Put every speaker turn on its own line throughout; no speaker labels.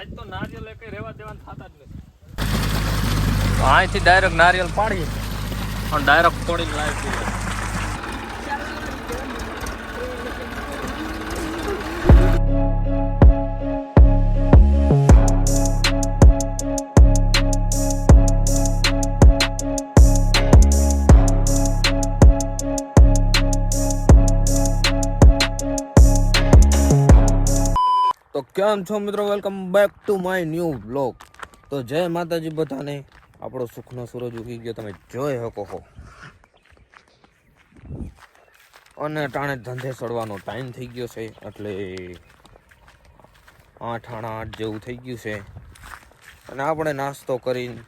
આજ તો નારિયેલ કઈ રેવા દેવાનું થતા જ નથી. અહીંથી ડાયરેક્ટ નારિયેલ પાડીએ. પણ ડાયરેક્ટ તોડીને લાવી દઈએ કેમ છો મિત્રો? Welcome back to my new blog તો જય માતાજી બધાને. આપણો સુખનો સૂરજ ઉગી ગયો. તમે જોઈ શકો છો. અને ટાણે ધંધે સડવાનો ટાઈમ થઈ ગયો છે. એટલે આઠ આણા આઠ જેવું થઈ ગયું છે. અને આપણે નાસ્તો કરીને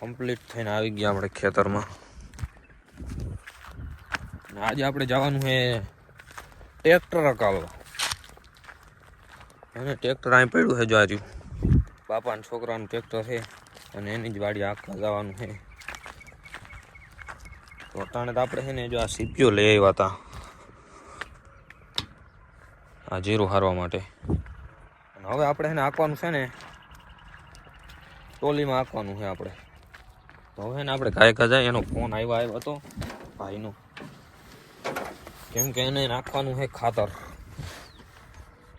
કમ્પ્લીટ થઈને આવી ગયા આપણે ખેતરમાં. આજે આપણે જવાનું છે ટ્રેક્ટર હકાવવા અને ટ્રેક્ટર અહીં પડ્યું છે જો આજુ બાપાના છોકરાનું ટ્રેક્ટર છે અને એની જ વાડી આખા જવાનું છે. તો અટાણે તો આપણે છે ને જો આ સીપીઓ લઈ આવ્યા હતા. આ જીરું હારવા માટે. અને હવે આપણે છે ને આંકવાનું છે ને, ટોલીમાં આંકવાનું છે આપણે. તો હવે ને આપણે ગાય જાય, એનો ફોન આવ્યો આવ્યો હતો ભાઈનો. કેમ કે એને નાખવાનું છે ખાતર.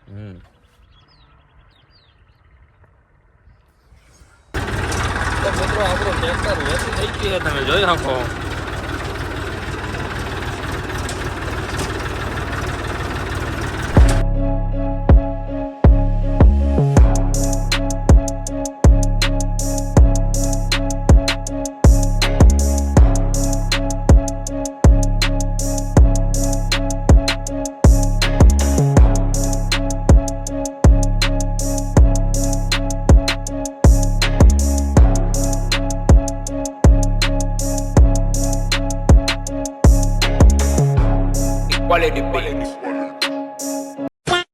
હમ. તો મિત્રો આપણો ટ્રેક્ટર વેચી થઈ ગયું તમે જોઈ શકો.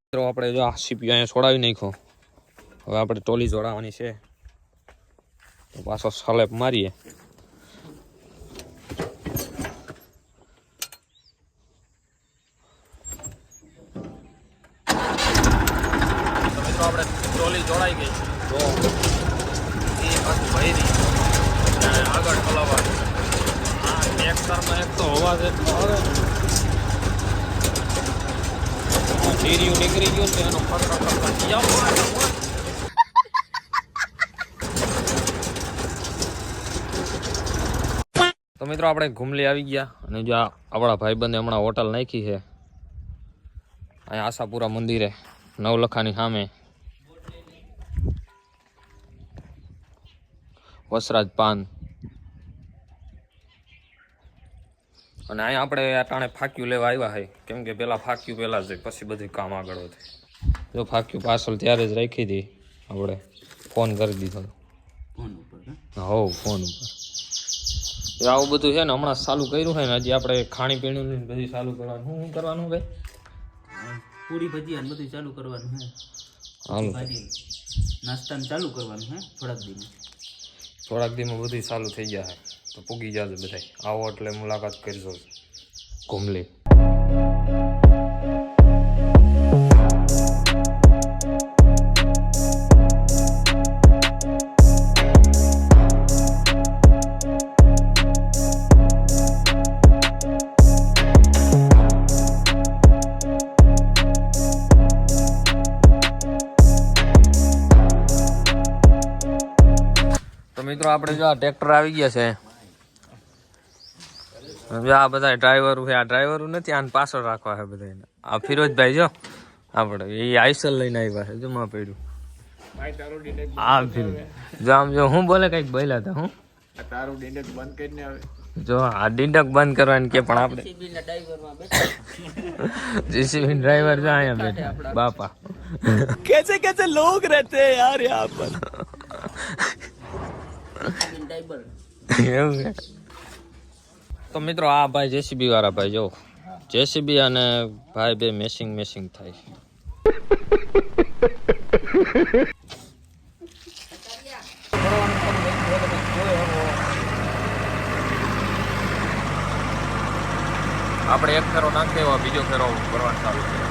મિત્રો આપણે જો આ સીપી અહીંયા છોડાવી નાખ્યો. હવે આપણે ટોલી જોડાવાની છે. તો પાછો સલેપ મારીએ. આપણે ટોલી જોડાઈ ગઈ તો એ પાછું ભરી આગળ ચલાવવાનું આ ટ્રેક્ટરમાં એક તો એટલો નીકળી ગયું ફટકા તો મિત્રો, આપણે ઘુમલી આવી ગયા અને જો આપણા ભાઈબંધે હમણાં હોટલ નાખી છે. અહીંયા આશાપુરા મંદિરે, નવલખાની સામે. વસરાજ પાન. અને અહીંયા આપણે અટાણે ફાક્યું લેવા આવ્યા છે કેમ કે પેલા ફાક્યું પેલા જ પછી બધું કામ આગળ વધે. જો ફાક્યું પાર્સલ ત્યારે જ રાખી હતી આપણે ફોન કરી દીધો. ફોન ઉપર હો ફોન ઉપર. એ આવું બધું છે ને હમણાં ચાલુ કર્યું છે ને હજી આપણે ખાણીપીણીનું ને બધું ચાલુ કરવાનું. શું કરવાનું ભાઈ?
પૂરી ભજીયા બધું ચાલુ કરવાનું હે.
હાલો.
નાસ્તાને ચાલુ કરવાનું હે થોડાક દિન
થોડાક દિનમાં બધું ચાલુ થઈ જાય તો પૂગી જાજો બધા આવો એટલે મુલાકાત કરજો. ઘુમલી તો મિત્રો આપણે જો આ ટ્રેક્ટર આવી ગયા છે. આ બધા ડ્રાઈવર છે આ ડ્રાઈવરો નથી આને પાછળ રાખવા છે બધા આ ફિરોજભાઈ જો આપણે એ આઈસલ લઈને આવ્યા છે જમા પડ્યું. આ ફિરોજ. જો આમ જો હું બોલે કંઈક બોલ્યા હતા હું?
તારું ડિંડક બંધ કરીને આવે
જો આ ડિંડક બંધ કરવાની કે પણ આપણે જીસીબી ડ્રાઈવર જો અહીંયા બેઠા બાપા.
કેસે કેસે લોગ રહેતે હૈ યાર
યહાં પર.
એવું તો મિત્રો આ ભાઈ જેસીબી વાળા ભાઈ, જો. જેસીબી અને ભાઈ બે મેસિંગ મેસિંગ થાય. આપણે એક ફેરો નાખી દેવા, બીજો ફેરો ભરવાનું ચાલુ છે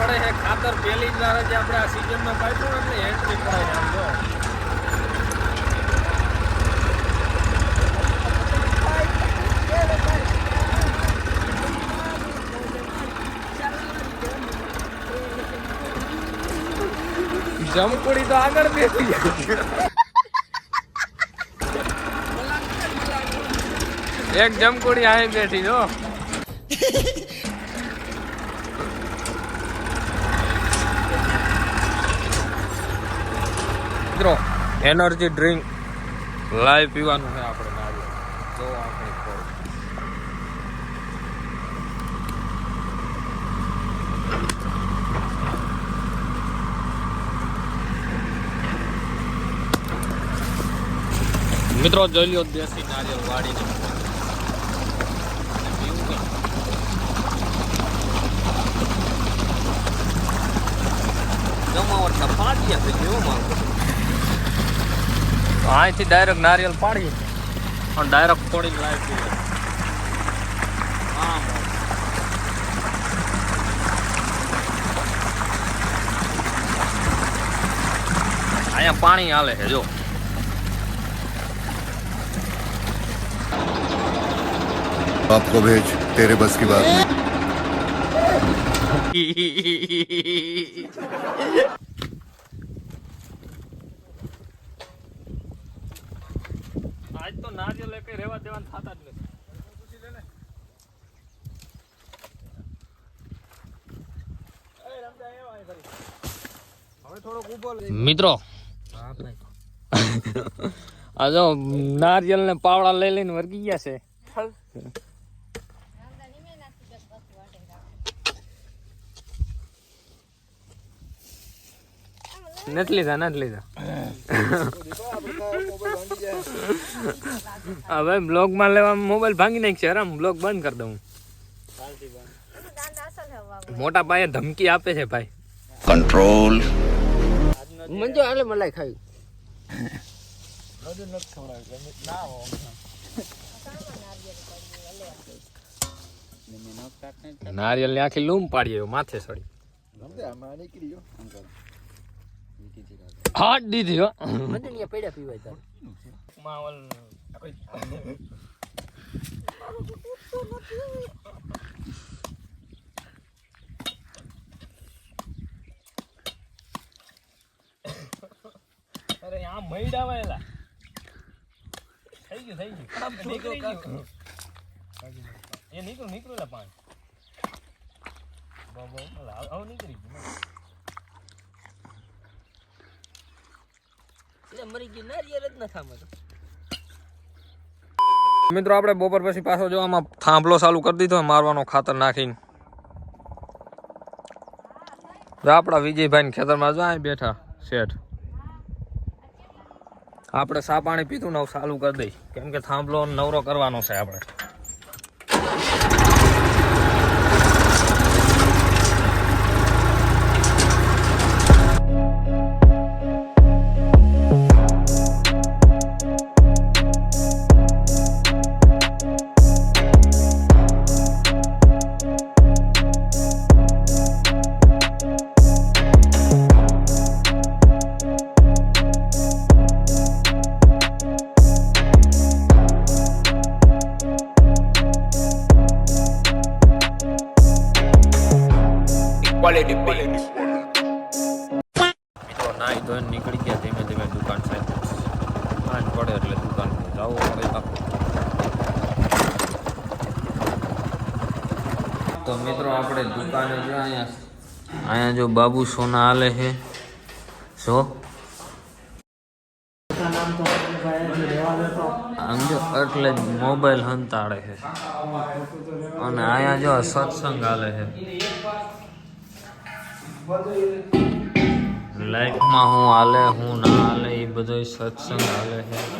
પાડે છે ખાતર પહેલી જ વાર જ આપણે આ સિઝનમાં પાડ્યું એટલે એન્ટ્રી કરાય આમ જો જમકુડી તો આગળ બેસી એક જમકુડી અહીં બેઠી જો મિત્રો એનર્જી ડ્રિંક લાઈવ પીવાનું છે આપણે. જો આપણી ખોળ મિત્રો જોઈ લો દેશી નારિયેળ વાડીને અહીંથી ડાયરેક્ટ નારિયેલ પાડી અને ડાયરેક્ટ ફોડીને લાવી અહીંયા પાણી હાલે છે જો.
बाप को भेज तेरे बस की बात नहीं
આજ તો નારિયેલ એકે રહેવા દેવાના થતા જ નથી મિત્રો આ જો નારિયેલ ને પાવડા લઈ લઈને વર્ગી ગયા છે નથી લીધા નથી લીધા. હવે બ્લોગમાં લેવા મોબાઈલ ભાંગી નાખશે. હરામ બ્લોગ બંધ કરી દઉં. મોટા પાયે ધમકી આપે છે ભાઈ.
કંટ્રોલ
મંજો આલે મલાઈ ખાઈ.
નારિયેલની આખી લૂમ પાડીએ માથે સડી હાટ દીધી હો.
મંદિર પડ્યા પીવાય તાર.
માવલ અરે આ મૈડા વાયેલા થઈ ગયું થઈ ગયું. નીકળી ગયું. એ નીકળું નીકળું લે પાણી. બાબા બહુ હવે નીકળી ગયું.
ન થામે
મિત્રો, આપણે બપોર પછી પાછો જો આમાં થાંભલો ચાલુ કરી દીધો મારવાનો ખાતર નાખીને. આપણા વિજયભાઈ ખેતરમાં જો, અહીં બેઠા શેઠ. આપણે સા પાણી પીતું ને ચાલુ કરી દઈ. કેમ કે થાંભલો નવરો કરવાનો છે આપણે. પડે એટલે દુકાન તો મિત્રો, આપણે દુકાને જો અહીંયા અહીંયા જો બાબુ સોના હાલે છે. જો. આમ જો એટલે મોબાઈલ હંતાડે છે. અને અહીંયા જો સત્સંગ હાલે છે. લાઈફમાં હું હાલે, હું ના હાલે, એ બધો સત્સંગ હાલે છે.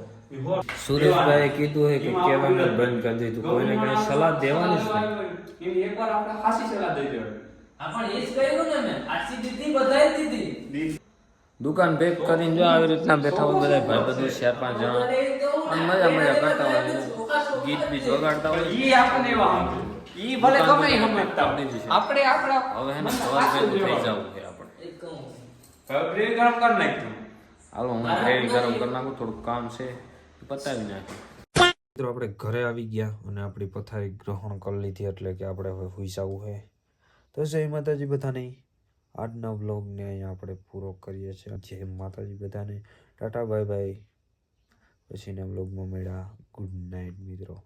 સુરેશભાઈ કીધું હોય કે કહેવાનું બંધ કરી દીધું કોઈને કઈ સલાહ દેવાની જ નહીં.
હા પણ એ જ કહ્યું ને મેં. આટલી દીધી બધાય દીધી.
દુકાન પેક કરીને જો આવી રીતના બેઠા હોય બધા ભાઈ બધું ચાર પાંચ જણા. અને મજા મજા કરતા હોય ગીત બી જોગાડતા હોય.
ઈ આપણને. ઈ ભલે ગમે ઈ સમજતા. આપણે આપણા
હવે હે ને સવાર થઈ જાવ છે આપણે.
એક કહું.
ગરમ કરી નાખ્યું.
હાલો હું ગ્રેવી ગરમ કરી નાખું થોડુંક કામ છે. પતાવી નાખી. મિત્રો, આપણે ઘરે આવી ગયા અને આપણી પથારી ગ્રહણ કરી લીધી એટલે કે આપણે હવે હુઈ જવું છે. તો જય માતાજી બધાને. આજના વ્લોગને અહીંયા આપણે પૂરો કરીએ છીએ. જય માતાજી બધાને. ટાટા બાય બાય પછીના વ્લોગમાં મળ્યા. ગુડ નાઇટ, મિત્રો.